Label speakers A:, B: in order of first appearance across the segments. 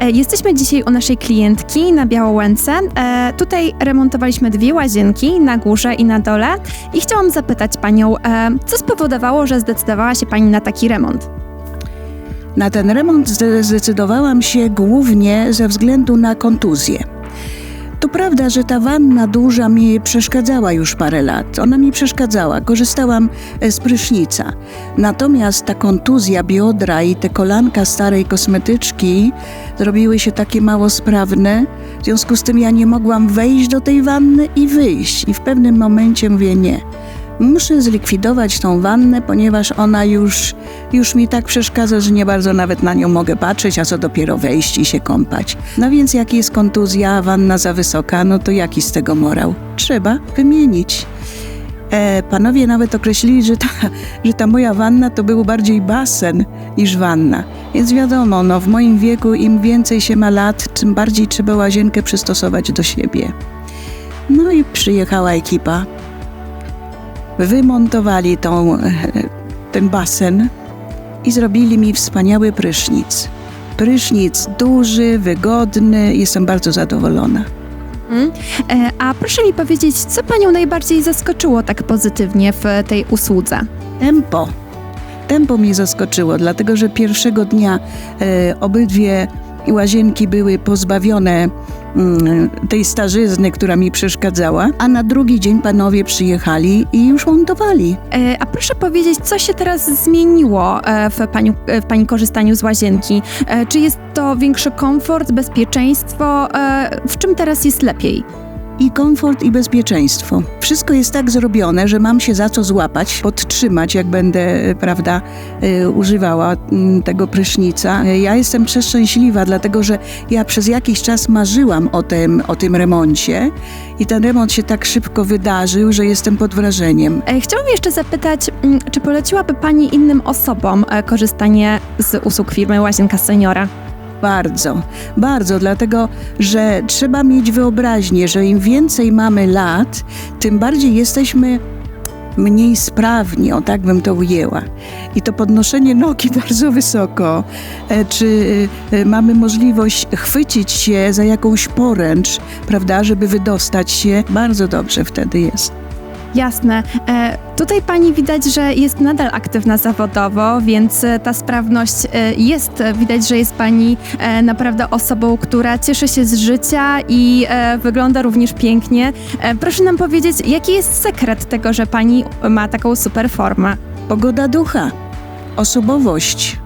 A: E, Jesteśmy dzisiaj u naszej klientki na Białołęce. E, Tutaj remontowaliśmy dwie łazienki na górze i na dole i chciałam zapytać panią, e, co spowodowało, że zdecydowała się pani na taki remont?
B: Na ten remont zde- zdecydowałam się głównie ze względu na kontuzję. To prawda, że ta wanna duża mi przeszkadzała już parę lat. Ona mi przeszkadzała, korzystałam e, z prysznica. Natomiast ta kontuzja biodra i te kolanka starej kosmetyczki zrobiły się takie mało sprawne. W związku z tym ja nie mogłam wejść do tej wanny i wyjść. I w pewnym momencie mówię nie. Muszę zlikwidować tą wannę, ponieważ ona już, już mi tak przeszkadza, że nie bardzo nawet na nią mogę patrzeć, a co dopiero wejść i się kąpać. No więc jak jest kontuzja, a wanna za wysoka, no to jaki z tego morał? Trzeba wymienić. E, panowie nawet określili, że ta, że ta moja wanna to był bardziej basen niż wanna. Więc wiadomo, no, w moim wieku im więcej się ma lat, tym bardziej trzeba łazienkę przystosować do siebie. No i przyjechała ekipa, wymontowali tą, e, ten basen i zrobili mi wspaniały prysznic. Prysznic duży, wygodny, jestem bardzo zadowolona.
A: Mm. E, A proszę mi powiedzieć, co panią najbardziej zaskoczyło tak pozytywnie w tej usłudze?
B: Tempo. Tempo mnie zaskoczyło, dlatego że pierwszego dnia e, obydwie łazienki były pozbawione tej starzyzny, która mi przeszkadzała, a na drugi dzień panowie przyjechali i już montowali.
A: E, A proszę powiedzieć, co się teraz zmieniło e, w pani, w pani korzystaniu z łazienki? E, Czy jest to większy komfort, bezpieczeństwo? E, W czym teraz jest lepiej?
B: I komfort i bezpieczeństwo. Wszystko jest tak zrobione, że mam się za co złapać, podtrzymać, jak będę, e, prawda, e, używała mm, tego prysznica. E, Ja jestem przeszczęśliwa, dlatego że ja przez jakiś czas marzyłam o tym, o tym remoncie i ten remont się tak szybko wydarzył, że jestem pod wrażeniem.
A: Chciałam jeszcze zapytać, mm, czy poleciłaby pani innym osobom korzystanie z usług firmy Łazienka Seniora?
B: Bardzo, bardzo, dlatego że trzeba mieć wyobraźnię, że im więcej mamy lat, tym bardziej jesteśmy mniej sprawni, o tak bym to ujęła. I to podnoszenie nogi bardzo wysoko, e, czy e, mamy możliwość chwycić się za jakąś poręcz, prawda, żeby wydostać się, bardzo dobrze wtedy jest.
A: Jasne. E, tutaj pani widać, że jest nadal aktywna zawodowo, więc e, ta sprawność e, jest. Widać, że jest pani naprawdę osobą, która cieszy się z życia i wygląda również pięknie. Proszę nam powiedzieć, jaki jest sekret tego, że pani ma taką super formę?
B: Pogoda ducha, osobowość,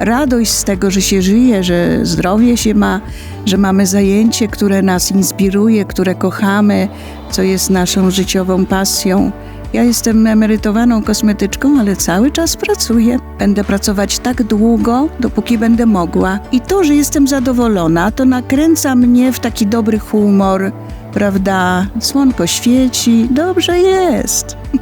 B: radość z tego, że się żyje, że zdrowie się ma, że mamy zajęcie, które nas inspiruje, które kochamy, co jest naszą życiową pasją. Ja jestem emerytowaną kosmetyczką, ale cały czas pracuję. Będę pracować tak długo, dopóki będę mogła. I to, że jestem zadowolona, to nakręca mnie w taki dobry humor, prawda? Słonko świeci, dobrze jest.